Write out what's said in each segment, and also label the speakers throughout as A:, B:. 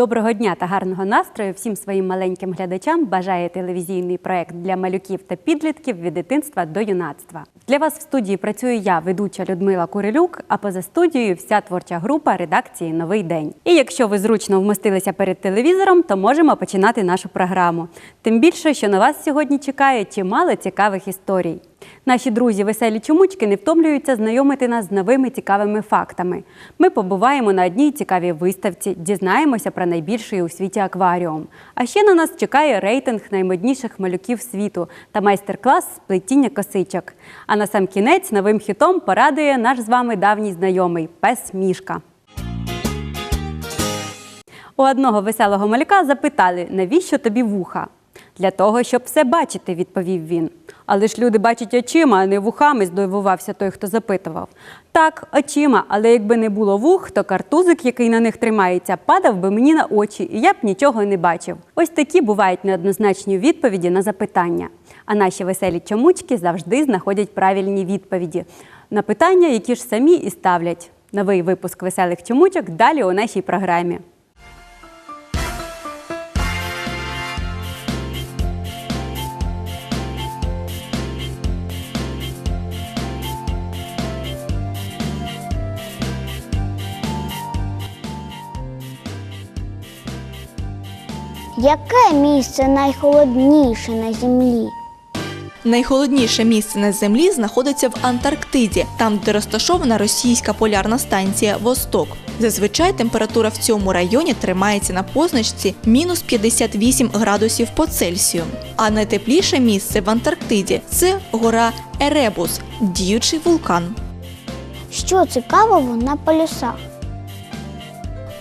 A: Доброго дня та гарного настрою всім своїм маленьким глядачам бажає телевізійний проект для малюків та підлітків від дитинства до юнацтва. Для вас в студії працюю я, ведуча Людмила Курилюк, а поза студією вся творча група редакції Новий день. І якщо ви зручно вмостилися перед телевізором, то можемо починати нашу програму. Тим більше, що на вас сьогодні чекає чимало цікавих історій. Наші друзі веселі чомучки не втомлюються знайомити нас з новими цікавими фактами. Ми побуваємо на одній цікавій виставці, дізнаємося про найбільший у світі акваріум. А ще на нас чекає рейтинг наймодніших малюків світу та майстер-клас з плетіння косичок. А на сам кінець новим хітом порадує наш з вами давній знайомий пес Мішка. У одного веселого малюка запитали, навіщо тобі вуха? Для того, щоб все бачити, відповів він. Але ж люди бачать очима, а не вухами, здивувався той, хто запитував. Так, очима, але якби не було вух, то картузик, який на них тримається, падав би мені на очі, і я б нічого не бачив. Ось такі бувають неоднозначні відповіді на запитання. А наші веселі чомучки завжди знаходять правильні відповіді на питання, які ж самі і ставлять. Новий випуск веселих чомучок далі у нашій програмі.
B: Яке місце найхолодніше на землі?
C: Найхолодніше місце на землі знаходиться в Антарктиді, там, де розташована російська полярна станція Восток. Зазвичай температура в цьому районі тримається на позначці мінус 58 градусів по Цельсію. А найтепліше місце в Антарктиді це гора Еребус, діючий вулкан.
B: Що цікавого на полюсах?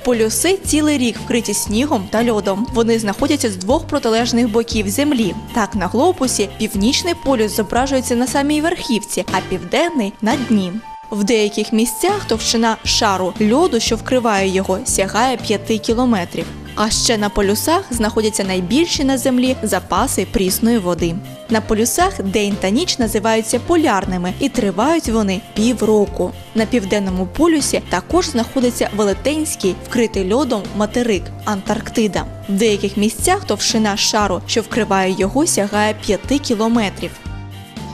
C: Полюси цілий рік вкриті снігом та льодом. Вони знаходяться з двох протилежних боків землі. Так на глобусі північний полюс зображується на самій верхівці, а південний на дні. В деяких місцях товщина шару льоду, що вкриває його, сягає 5 кілометрів. А ще на полюсах знаходяться найбільші на землі запаси прісної води. На полюсах день та ніч називаються полярними і тривають вони півроку. На південному полюсі також знаходиться велетенський вкритий льодом материк Антарктида. В деяких місцях товщина шару, що вкриває його, сягає 5 кілометрів.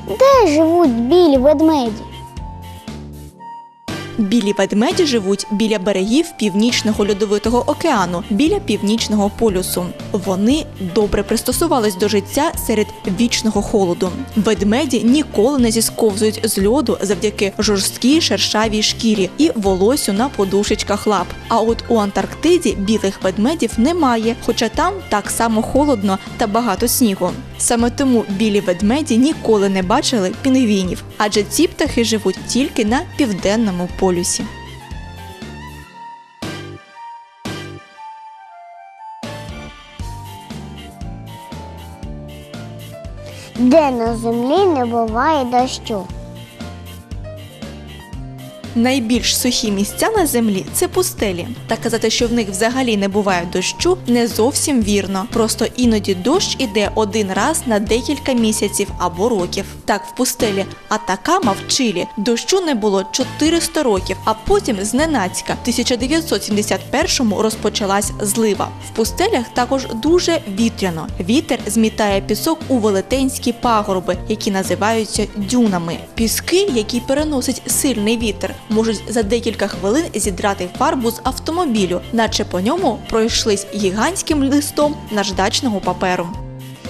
B: Де живуть білі ведмеді?
C: Білі ведмеді живуть біля берегів північного льодовитого океану, біля північного полюсу. Вони добре пристосувались до життя серед вічного холоду. Ведмеді ніколи не зісковзують з льоду завдяки жорсткій шершавій шкірі і волосю на подушечках лап. А от у Антарктиді білих ведмедів немає, хоча там так само холодно та багато снігу. Саме тому білі ведмеді ніколи не бачили пінгвінів, адже ці птахи живуть тільки на південному полюсі.
B: Де на землі не буває дощу?
C: Найбільш сухі місця на землі це пустелі. Та казати, що в них взагалі не буває дощу, не зовсім вірно. Просто іноді дощ іде один раз на декілька місяців або років. Так, в пустелі Атакама в Чилі дощу не було 400 років, а потім зненацька в 1971-му розпочалась злива. В пустелях також дуже вітряно. Вітер змітає пісок у велетенські пагорби, які називаються дюнами. Піски, які переносить сильний вітер, можуть за декілька хвилин зідрати фарбу з автомобілю, наче по ньому пройшлись гігантським листом наждачного паперу.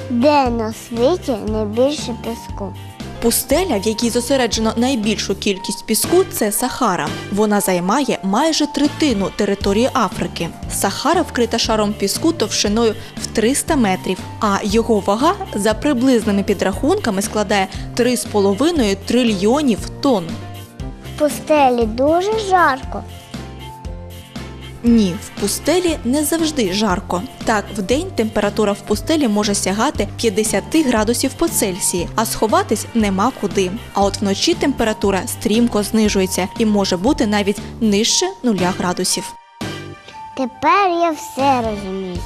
B: Де на світі найбільше піску?
C: Пустеля, в якій зосереджено найбільшу кількість піску, це Сахара. Вона займає майже третину території Африки. Сахара вкрита шаром піску товщиною в 300 метрів, а його вага за приблизними підрахунками складає 3,5 трильйонів тонн.
B: В пустелі дуже жарко.
C: Ні, в пустелі не завжди жарко. Так, в день температура в пустелі може сягати 50 градусів по Цельсії, а сховатись нема куди. А от вночі температура стрімко знижується і може бути навіть нижче 0 градусів.
B: Тепер я все розумію.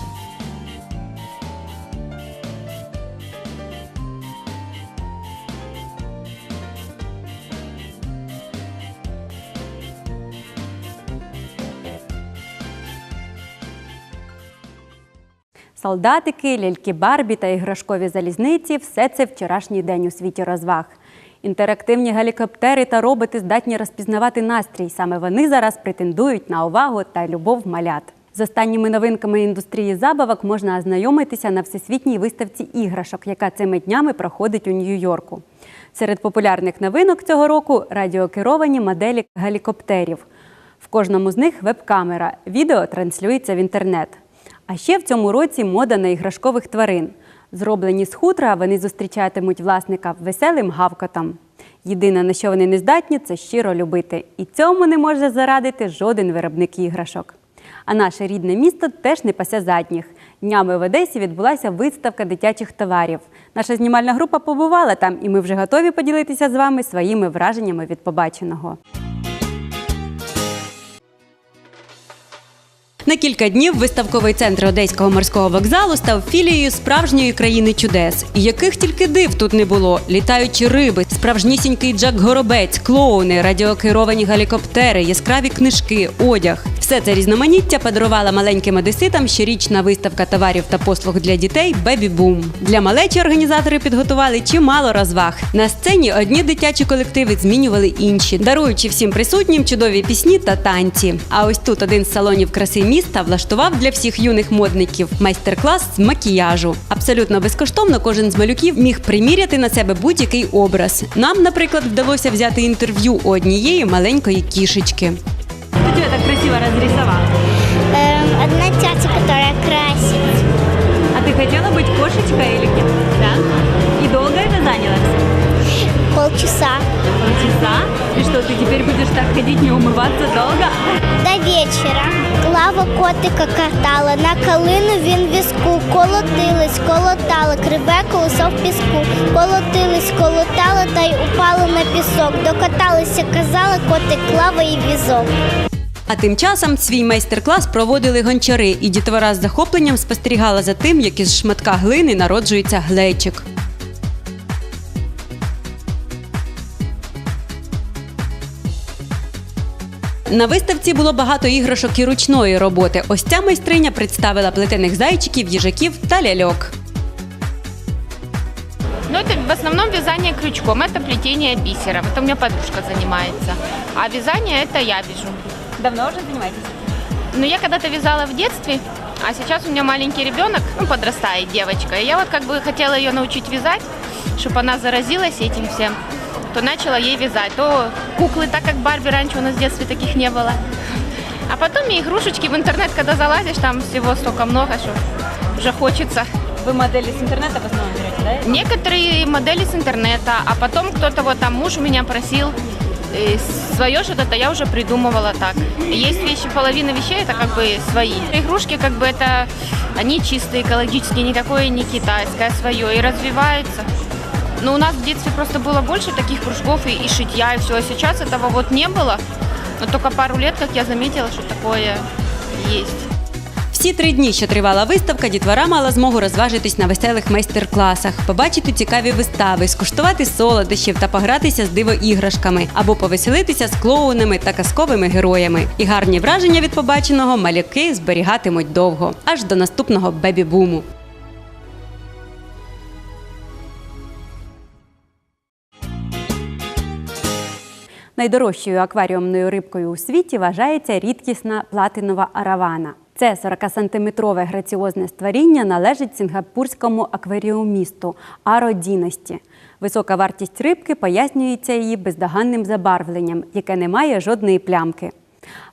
A: Солдатики, ляльки Барбі та іграшкові залізниці все це вчорашній день у світі розваг. Інтерактивні гелікоптери та роботи здатні розпізнавати настрій. Саме вони зараз претендують на увагу та любов малят. З останніми новинками індустрії забавок можна ознайомитися на всесвітній виставці іграшок, яка цими днями проходить у Нью-Йорку. Серед популярних новинок цього року радіокеровані моделі гелікоптерів. В кожному з них веб-камера. Відео транслюється в інтернет. А ще в цьому році мода на іграшкових тварин. Зроблені з хутра, вони зустрічатимуть власника веселим гавкотом. Єдине, на що вони не здатні, це щиро любити. І цьому не може зарадити жоден виробник іграшок. А наше рідне місто теж не пасе задніх. Днями в Одесі відбулася виставка дитячих товарів. Наша знімальна група побувала там, і ми вже готові поділитися з вами своїми враженнями від побаченого. На кілька днів виставковий центр Одеського морського вокзалу став філією справжньої країни чудес. Яких тільки див тут не було: літаючі риби, справжнісінький Джак Горобець, клоуни, радіокеровані гелікоптери, яскраві книжки, одяг. Все це різноманіття подарувала маленьким одеситам щорічна виставка товарів та послуг для дітей Бебі Бум. Для малечі організатори підготували чимало розваг. На сцені одні дитячі колективи змінювали інші, даруючи всім присутнім чудові пісні та танці. А ось тут один з салонів краси міста влаштував для всіх юних модників майстер-клас з макіяжу. Абсолютно безкоштовно кожен з малюків міг приміряти на себе будь-який образ. Нам, наприклад, вдалося взяти інтерв'ю у однієї маленької кішечки. Хто тебе так красиво розрисував?
B: Эм, одна тетя, которая красит.
A: А ты хотела быть кошечкой или кем? Да. И долго это заняло все?
B: Полчаса.
A: Полчаса? И что, ты теперь будешь так ходить, не умываться долго?
B: До вечора. Клава котика катала, на калину він в візку. Колотились, колотали, криве колесо в піску. Колотились, колотали та й упали на пісок. Докаталися, казали котик клава і візок.
A: А тим часом свій майстер-клас проводили гончари, і дітвора з захопленням спостерігала за тим, як із шматка глини народжується глечик. На виставці було багато іграшок і ручної роботи. Ось ця майстриня представила плетених зайчиків, їжаків та ляльок.
D: Ну, это в основном вязание крючком, это плетение бисером. Это у меня подружка занимается. А вязание это я вяжу.
A: Давно вже займаєтесь?
D: Но я когда-то вязала в детстве, а сейчас у меня маленький ребенок, ну, подрастает девочка. И я вот как бы хотела ее научить вязать, чтобы она заразилась этим всем. То начала ей вязать. То куклы, так как Барби раньше у нас в детстве таких не было. А потом и игрушечки в интернет, когда залазишь, там всего столько много, что уже хочется.
A: Ви моделі з інтернету в основному берете, так?
D: Некоторые модели с интернета, а потом кто-то вот там муж меня просил свое что-то я уже придумывала так. Есть вещи, половина вещей это как бы свои. Игрушки как бы это, они чистые, экологические, никакое не китайское, свое и развивается. Но у нас в детстве просто было больше таких кружков и, и шитья, и все. А сейчас этого вот не было. Но только пару лет, как я заметила, что такое есть.
A: Всі три дні, що тривала виставка, дітвора мала змогу розважитись на веселих майстер-класах, побачити цікаві вистави, скуштувати солодощів та погратися з диво-іграшками або повеселитися з клоунами та казковими героями. І гарні враження від побаченого малюки зберігатимуть довго, аж до наступного бебі-буму. Найдорожчою акваріумною рибкою у світі вважається рідкісна платинова аравана. Це 40-сантиметрове граціозне створіння належить сінгапурському акваріумісту Аро Дінасті. Висока вартість рибки пояснюється її бездоганним забарвленням, яке не має жодної плямки.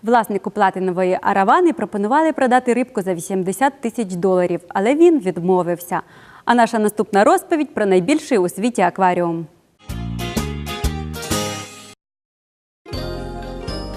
A: Власнику платинової аравани пропонували продати рибку за 80 тисяч доларів, але він відмовився. А наша наступна розповідь про найбільший у світі акваріум.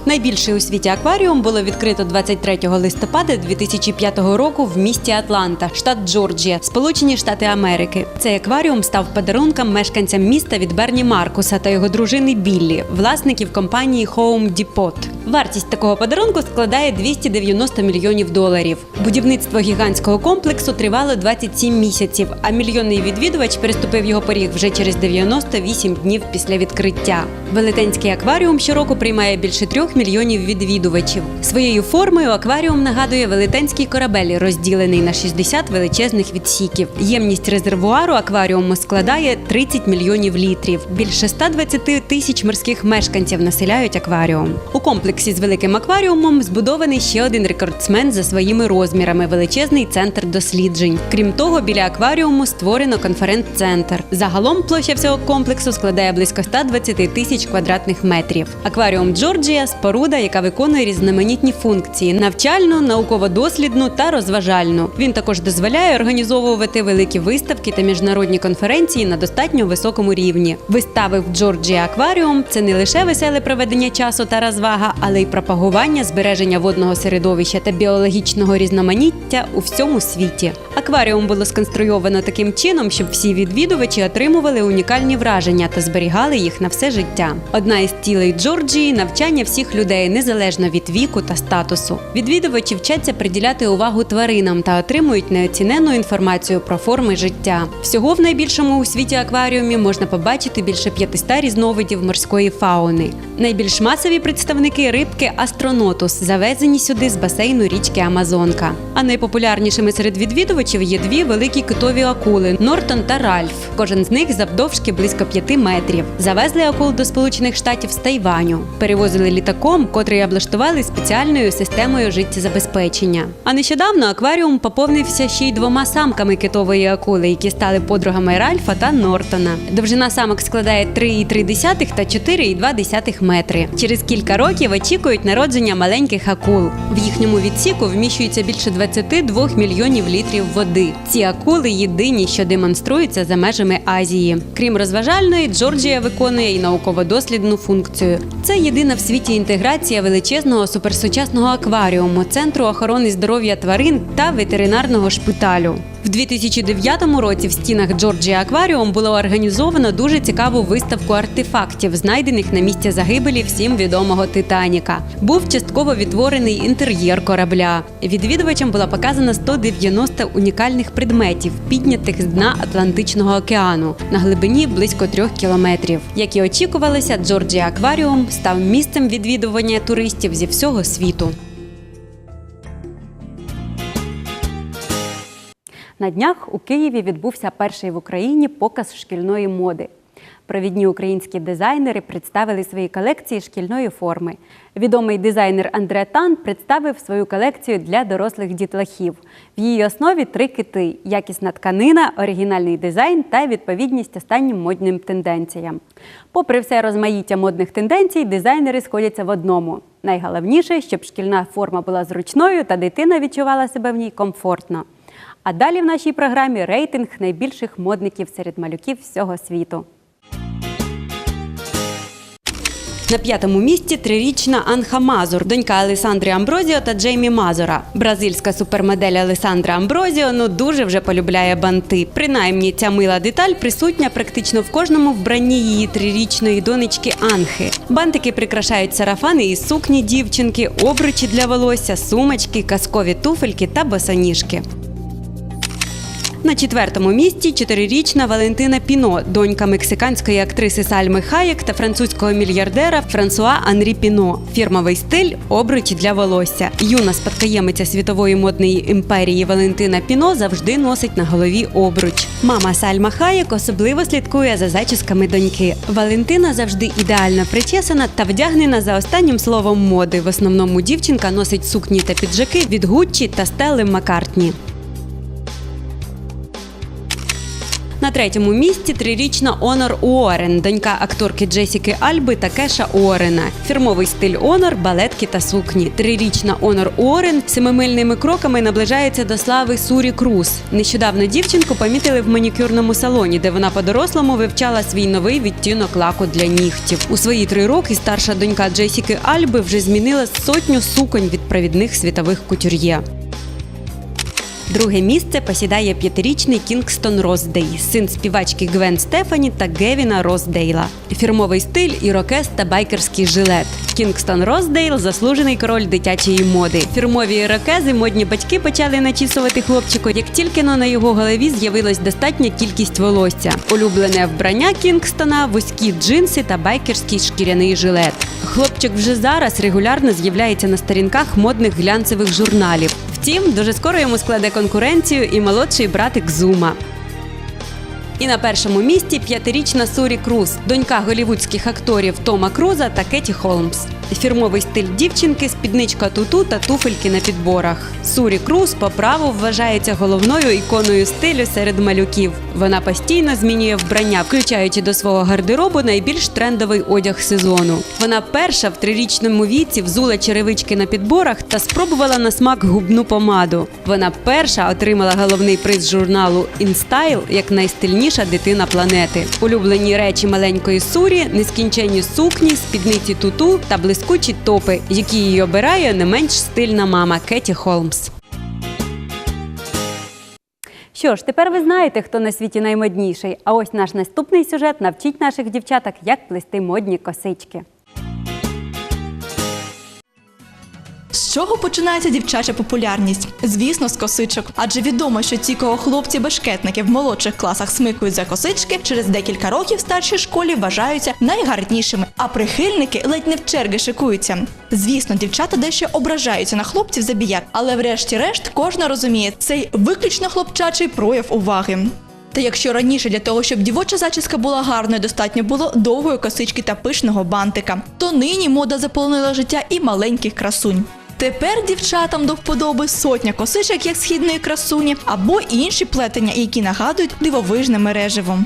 A: Найбільший у світі акваріум було відкрито 23 листопада 2005 року в місті Атланта, штат Джорджія, Сполучені Штати Америки. Цей акваріум став подарунком мешканцям міста від Берні Маркуса та його дружини Біллі, власників компанії Home Depot. Вартість такого подарунку складає 290 мільйонів доларів. Будівництво гігантського комплексу тривало 27 місяців, а мільйонний відвідувач переступив його поріг вже через 98 днів після відкриття. Велетенський акваріум щороку приймає більше трьох мільйонів відвідувачів. Своєю формою акваріум нагадує велетенський корабель, розділений на 60 величезних відсіків. Ємність резервуару акваріуму складає 30 мільйонів літрів. Більше 120 тисяч морських мешканців населяють акваріум. У комплексі з великим акваріумом збудований ще один рекордсмен за своїми розмірами величезний центр досліджень. Крім того, біля акваріуму створено конференц-центр. Загалом площа всього комплексу складає близько 120 тисяч квадратних метрів. Акваріум Джорджія споруда, яка виконує різноманітні функції: навчальну, науково-дослідну та розважальну. Він також дозволяє організовувати великі виставки та міжнародні конференції на достатньо високому рівні. Вистави в Джорджія Акваріум це не лише веселе проведення часу та розвага, але й пропагування збереження водного середовища та біологічного різноманіття у всьому світі. Акваріум було сконструйовано таким чином, щоб всі відвідувачі отримували унікальні враження та зберігали їх на все життя. Одна із цілей Джорджії навчання всіх людей незалежно від віку та статусу. Відвідувачі вчаться приділяти увагу тваринам та отримують неоціненну інформацію про форми життя. Всього в найбільшому у світі акваріумі можна побачити більше 500 різновидів морської фауни. Найбільш масові представники рибки астронотус, завезені сюди з басейну річки Амазонка. А найпопулярнішими серед відвідувачів є дві великі китові акули Нортон та Ральф. Кожен з них завдовжки близько 5 метрів. Завезли акул до Сполучених Штатів з Тайваню. Перевозили літаком, котрий облаштували спеціальною системою життєзабезпечення. А нещодавно акваріум поповнився ще й двома самками китової акули, які стали подругами Ральфа та Нортона. Довжина самок складає 3,3 та 4,2 метри. Через кілька років очікують народження маленьких акул. В їхньому відсіку вміщується більше 22 мільйонів літрів води. Ці акули єдині, що демонструються за межами Азії. Крім розважальної, Джорджія виконує і науково-дослідну функцію. Це єдина в світі інтеграція величезного суперсучасного акваріуму, центру охорони здоров'я тварин та ветеринарного шпиталю. В 2009 році в стінах Джорджія Акваріум було організовано дуже цікаву виставку артефактів, знайдених на місці загибелі всім відомого Титаніка. Був частково відтворений інтер'єр корабля. Відвідувачам було показано 190 унікальних предметів, піднятих з дна Атлантичного океану на глибині близько трьох кілометрів. Як і очікувалося, Джорджія Акваріум став місцем відвідування туристів зі всього світу. На днях у Києві відбувся перший в Україні показ шкільної моди. Провідні українські дизайнери представили свої колекції шкільної форми. Відомий дизайнер Андре Тан представив свою колекцію для дорослих дітлахів. В її основі три кити: якісна тканина, оригінальний дизайн та відповідність останнім модним тенденціям. Попри все розмаїття модних тенденцій, дизайнери сходяться в одному. Найголовніше, щоб шкільна форма була зручною та дитина відчувала себе в ній комфортно. А далі в нашій програмі рейтинг найбільших модників серед малюків всього світу. На п'ятому місці трирічна Анха Мазур, донька Алесандри Амброзіо та Джеймі Мазура. Бразильська супермодель Алесандра Амброзіо ну дуже вже полюбляє банти. Принаймні, ця мила деталь присутня практично в кожному вбранні її трирічної донечки Анхи. Бантики прикрашають сарафани і сукні дівчинки, обручі для волосся, сумочки, казкові туфельки та босоніжки. На четвертому місці чотирирічна Валентина Піно, донька мексиканської актриси Сальми Хаєк та французького мільярдера Франсуа Анрі Піно. Фірмовий стиль обручі для волосся. Юна спадкоємиця світової модної імперії Валентина Піно завжди носить на голові обруч. Мама Сальма Хаєк особливо слідкує за зачісками доньки. Валентина завжди ідеально причесана та вдягнена за останнім словом моди. В основному дівчинка носить сукні та піджаки від Гуччі та Стелли Маккартні. На третьому місці трирічна Онор Уоррен, донька акторки Джесіки Альби та Кеша Уоррена. Фірмовий стиль Онор, балетки та сукні. Трирічна Онор Уоррен семимильними кроками наближається до слави Сурі Круз. Нещодавно дівчинку помітили в манікюрному салоні, де вона по-дорослому вивчала свій новий відтінок лаку для нігтів. У свої три роки старша донька Джесіки Альби вже змінила сотню суконь від провідних світових кутюр'є. Друге місце посідає п'ятирічний Кінгстон Роздей, син співачки Гвен Стефані та Гевіна Роздейла. Фірмовий стиль ірокез та байкерський жилет. Кінгстон Роздейл заслужений король дитячої моди. Фірмові ірокези модні батьки почали начісувати хлопчику, як тільки на його голові з'явилась достатня кількість волосся. Улюблене вбрання Кінгстона вузькі джинси та байкерський шкіряний жилет. Хлопчик вже зараз регулярно з'являється на сторінках модних глянцевих журналів. Втім, дуже скоро йому складе конкуренцію і молодший братик Зума. І на першому місці п'ятирічна Сурі Круз, донька голівудських акторів Тома Круза та Кеті Холмс. Фірмовий стиль дівчинки, спідничка туту та туфельки на підборах. Сурі Круз по праву вважається головною іконою стилю серед малюків. Вона постійно змінює вбрання, включаючи до свого гардеробу найбільш трендовий одяг сезону. Вона перша в трирічному віці взула черевички на підборах та спробувала на смак губну помаду. Вона перша отримала головний приз журналу InStyle як найстильніша дитина планети. Улюблені речі маленької сурі, нескінченні сукні, спідниці туту та блискучі топи, які її обирає не менш стильна мама Кеті Холмс. Що ж, тепер ви знаєте, хто на світі наймодніший. А ось наш наступний сюжет навчить наших дівчаток, як плести модні косички.
C: З чого починається дівчача популярність? Звісно, з косичок. Адже відомо, що ті, кого хлопці-бешкетники в молодших класах смикують за косички, через декілька років в старшій школі вважаються найгарнішими, а прихильники ледь не в черги шикуються. Звісно, дівчата дещо ображаються на хлопців забіяк, але врешті-решт кожна розуміє цей виключно хлопчачий прояв уваги. Та якщо раніше для того, щоб дівоча зачіска була гарною, достатньо було довгої косички та пишного бантика, то нині мода заполонила життя і маленьких красунь. Тепер дівчатам до вподоби сотня косичок, як східної красуні, або інші плетення, які нагадують дивовижне мереживо.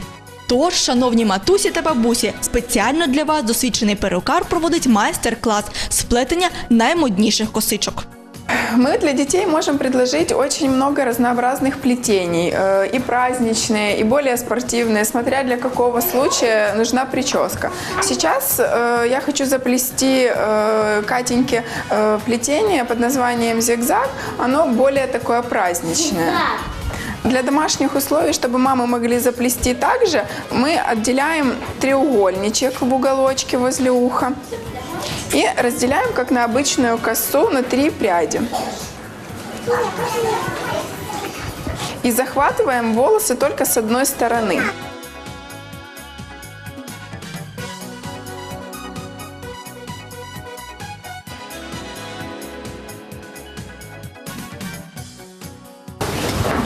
C: Тож, шановні матусі та бабусі, спеціально для вас досвідчений перукар проводить майстер-клас з плетення наймодніших косичок.
E: Мы для детей можем предложить очень много разнообразных плетений, э, и праздничные, и более спортивные, смотря для какого случая нужна прическа. Сейчас э, я хочу заплести э, Катеньке плетение под названием зигзаг. Оно более такое праздничное. Для домашних условий, чтобы мамы могли заплести так же, мы отделяем треугольничек в уголочке возле уха и разделяем, как на обычную косу, на три пряди. И захватываем волосы только с одной стороны.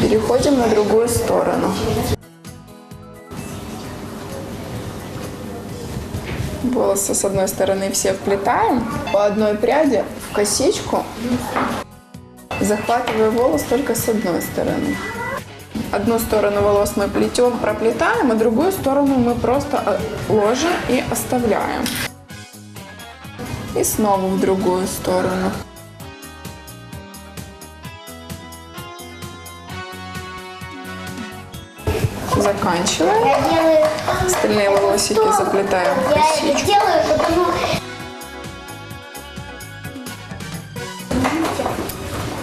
E: Переходим на другую сторону. Волосы с одной стороны все вплетаем по одной пряди в косичку, захватывая волос только с одной стороны. Одну сторону волос мы плетем, проплетаем, а другую сторону мы просто э, ложим и оставляем. И снова в другую сторону. Заканчиваем.
B: Я делаю,
E: Остальные волосики заплетаем в
B: я
E: косичку.
B: делаю, потому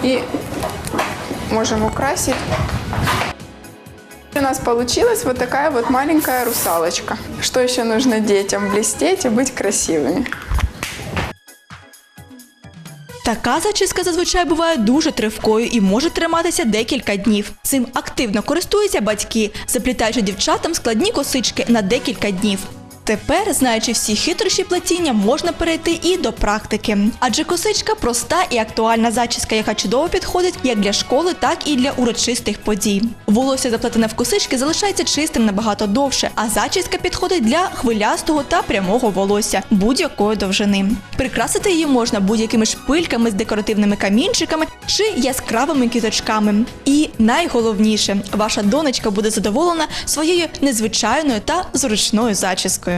E: И можем украсить. У нас получилась вот такая вот маленькая русалочка. Что еще нужно детям? Блестеть и быть красивыми.
C: Така зачіска зазвичай буває дуже тривкою і може триматися декілька днів. Цим активно користуються батьки, заплітаючи дівчатам складні косички на декілька днів. Тепер, знаючи всі хитрощі плетіння, можна перейти і до практики. Адже косичка проста і актуальна зачіска, яка чудово підходить як для школи, так і для урочистих подій. Волосся заплетене в косички залишається чистим набагато довше, а зачіска підходить для хвилястого та прямого волосся будь-якої довжини. Прикрасити її можна будь-якими шпильками з декоративними камінчиками чи яскравими квіточками. І найголовніше, ваша донечка буде задоволена своєю незвичайною та зручною зачіскою.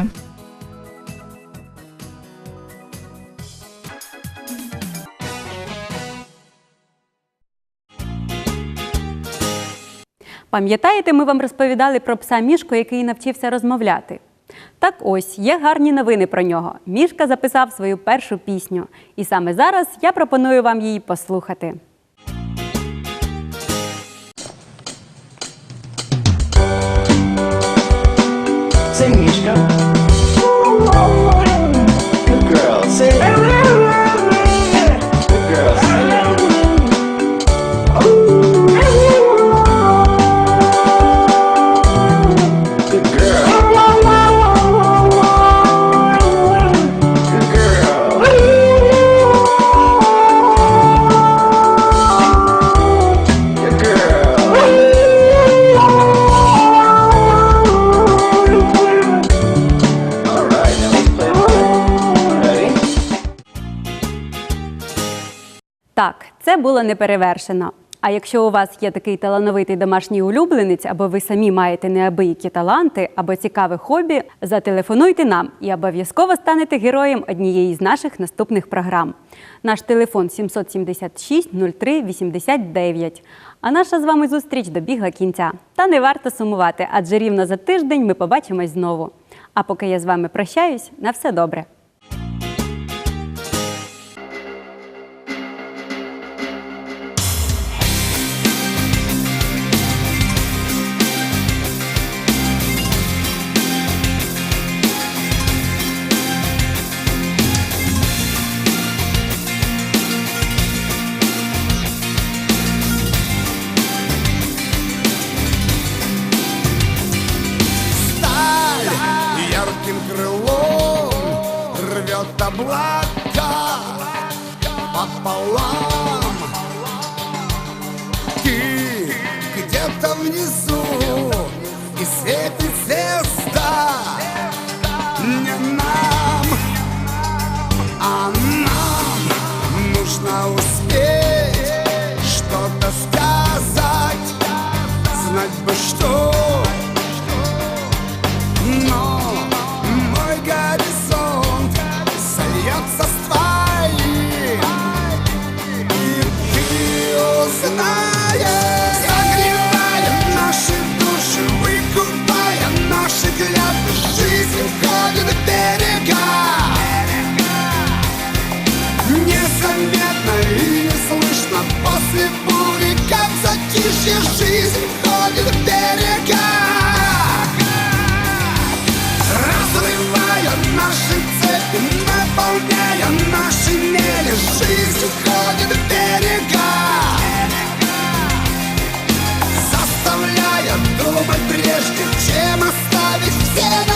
A: Пам'ятаєте, ми вам розповідали про пса Мішку, який навчився розмовляти. Так ось є гарні новини про нього. Мішка записав свою першу пісню, і саме зараз я пропоную вам її послухати.
F: Say Mishka.
A: Це було неперевершено. А якщо у вас є такий талановитий домашній улюбленець, або ви самі маєте неабиякі таланти або цікаве хобі, зателефонуйте нам і обов'язково станете героєм однієї з наших наступних програм. Наш телефон 776 03 89. А наша з вами зустріч добігла кінця. Та не варто сумувати, адже рівно за тиждень ми побачимось знову. А поки я з вами прощаюсь, на все добре.
G: But still. Затишье Жизнь входит в берега Разрывая наши цепи, наполняя наши мели Жизнь уходит в берега Заставляя думать прежде, чем оставить все надежды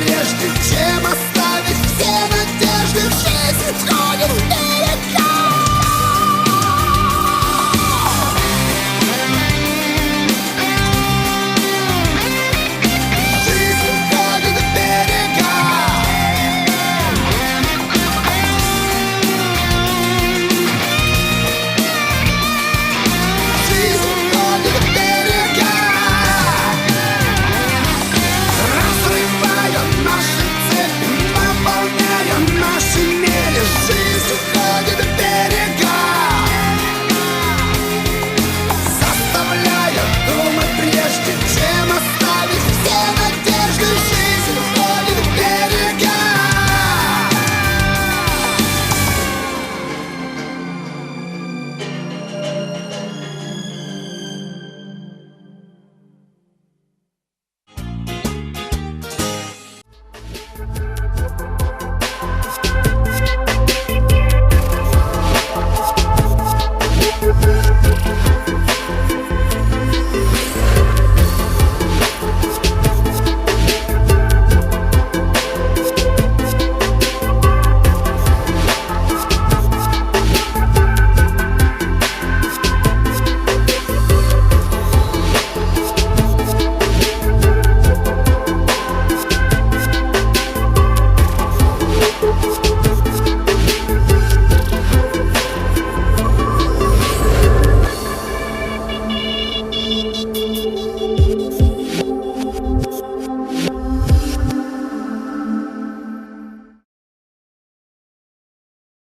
G: прежде